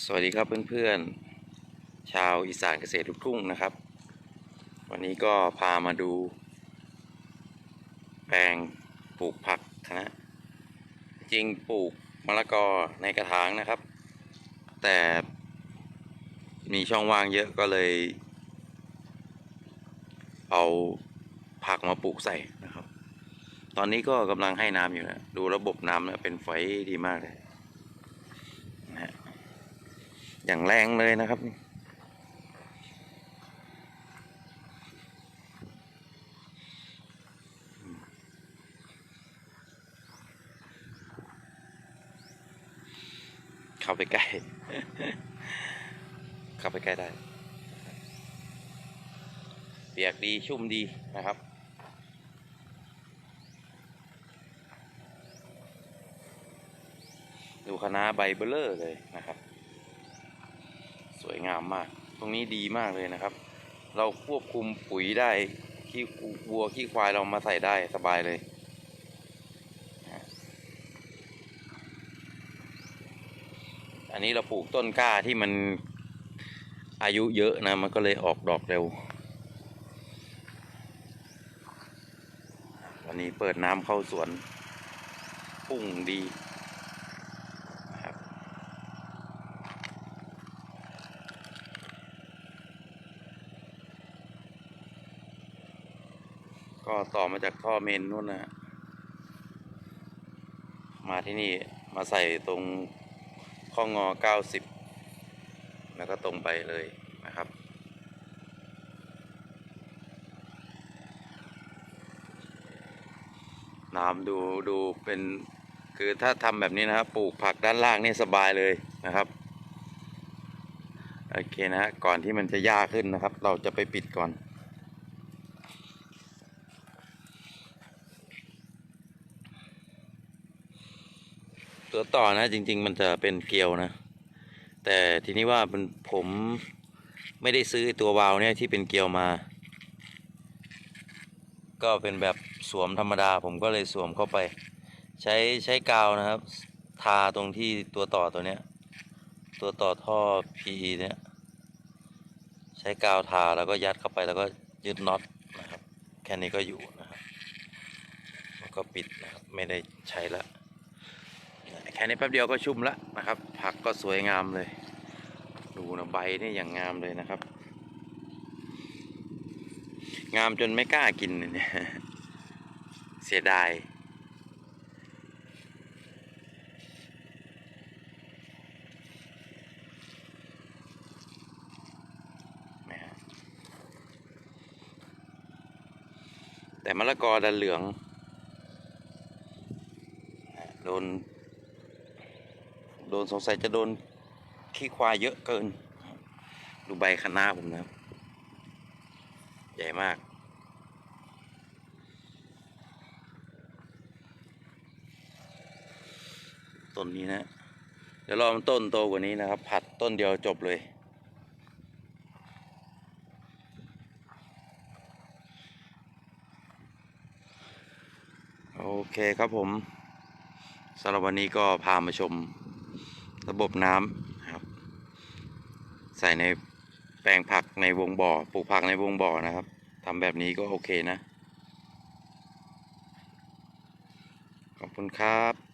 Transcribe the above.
สวัสดีครับเพื่อนๆ ชาวอีสานเกษตรลูกทุ่งนะครับ วันนี้ก็พามาดู แปลงปลูกผักนะจริงปลูกมะละกอในกระถางนะครับ แต่มีช่องว่างเยอะก็เลย เอาผักมาปลูกใส่นะครับ ตอนนี้ก็กำลังให้น้ำอยู่นะดูระบบน้ำนะเป็นไฟดีมากเลย อย่างแรงเลยนะครับนี่เข้าไปใกล้ เข้าไปใกล้ได้ เปียกดีชุ่มดีนะครับ ดูคณะใบเบลเลอร์เลยนะครับ สวยงามมาก ตรงนี้ดีมากเลยนะครับ เราควบคุมปุ๋ยได้ขี้วัวขี้ควายเรามาใส่ได้สบายเลยอันนี้เราปลูกต้นกล้าที่มันอายุเยอะนะมันก็เลยออกดอกเร็ว วันนี้เปิดน้ำเข้าสวน พุ่งดีนะครับ ก็ต่อมาจากท่อเมนนู่นนะฮะมาที่นี่มาใส่ตรงข้องอ 90 แล้วก็ตรงไปเลยนะครับ น้ำดูดูเป็นคือถ้าทำแบบนี้นะครับ ปลูกผักด้านล่างนี่สบายเลยนะครับ โอเคนะฮะก่อนที่มันจะยากขึ้นนะครับ เราจะไปปิดก่อน ตัวต่อนะ จริง ๆ มันจะเป็นเกลียวนะ แต่ทีนี้ว่ามันผมไม่ได้ซื้อตัววาล์วเนี่ยที่เป็นเกลียวมา ก็เป็นแบบสวมธรรมดา ผมก็เลยสวมเข้าไป ใช้ใช้กาวนะครับ ทาตรงที่ตัวต่อตัวเนี้ย ตัวต่อท่อ PE เนี้ยใช้กาวทาแล้วก็ยัดเข้าไปแล้วก็ยึดน็อตนะครับ แค่นี้ก็อยู่นะครับแล้วก็ปิดนะครับไม่ได้ใช้ละ แค่นี้แป๊บเดียวก็ชุ่มและนะครับ ผักก็สวยงามเลย ดูนะใบนี่อย่างงามเลยนะครับ งามจนไม่กล้ากินเนี่ยเสียดายแต่มะละกอดันเหลือง โดน โดนสงสัยจะโดนขี้ควายเยอะเกิน ดูใบคะน้าผมนะครับ ใหญ่มาก ต้นนี้นะ เดี๋ยวรอมันต้นโตกว่านี้นะครับ ผัดต้นเดียวจบเลยโอเคครับผมสำหรับวันนี้ก็พามาชม ระบบน้ำนะครับ ใส่ในแปลงผักในวงบ่อ ปลูกผักในวงบ่อนะครับทำแบบนี้ก็โอเคนะ ขอบคุณครับ